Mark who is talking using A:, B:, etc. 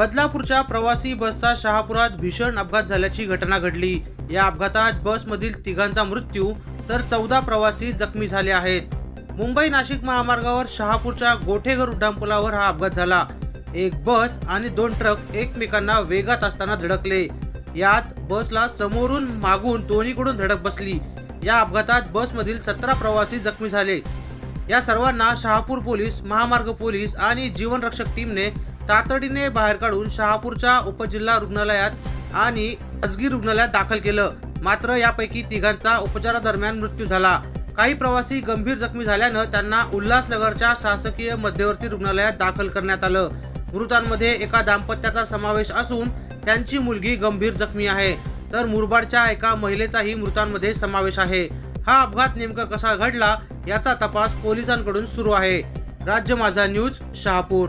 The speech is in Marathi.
A: बदलापूरच्या प्रवासी बसचा शहापुरात भीषण अपघात झाल्याची घटना घडली. या अपघातात बसमधील तिघांचा मृत्यू तर चौदा प्रवासी जखमी झाले आहेत. मुंबई नाशिक महामार्गावर शहापूरच्या गोठेघर उड्डाणपुलावर हा अपघात झाला. एक बस आणि दोन ट्रक एकमेकांना वेगात असताना धडकले. यात बसला समोरून मागून दोन्हीकडून धडक बसली. या अपघातात बसमधील सतरा प्रवासी जखमी झाले. या सर्वांना शहापूर पोलीस महामार्ग पोलीस आणि जीवनरक्षक टीमने तातडीने बाहेर काढून शहापूरच्या उपजिल्हा रुग्णालयात आणि खासगी रुग्णालयात दाखल केलं. मात्र यापैकी तिघांचा उपचारादरम्यान मृत्यू झाला. काही प्रवासी गंभीर जखमी झाल्यानं त्यांना उल्हासनगरच्या शासकीय मध्यवर्ती रुग्णालयात दाखल करण्यात आलं. मृतांमध्ये एका दाम्पत्याचा समावेश असून त्यांची मुलगी गंभीर जखमी आहे. तर मुरबाडच्या एका महिलेचाही मृतांमध्ये समावेश आहे. हा अपघात नेमका कसा घडला याचा तपास पोलिसांकडून सुरू आहे. राज्य माझा न्यूज शहापूर.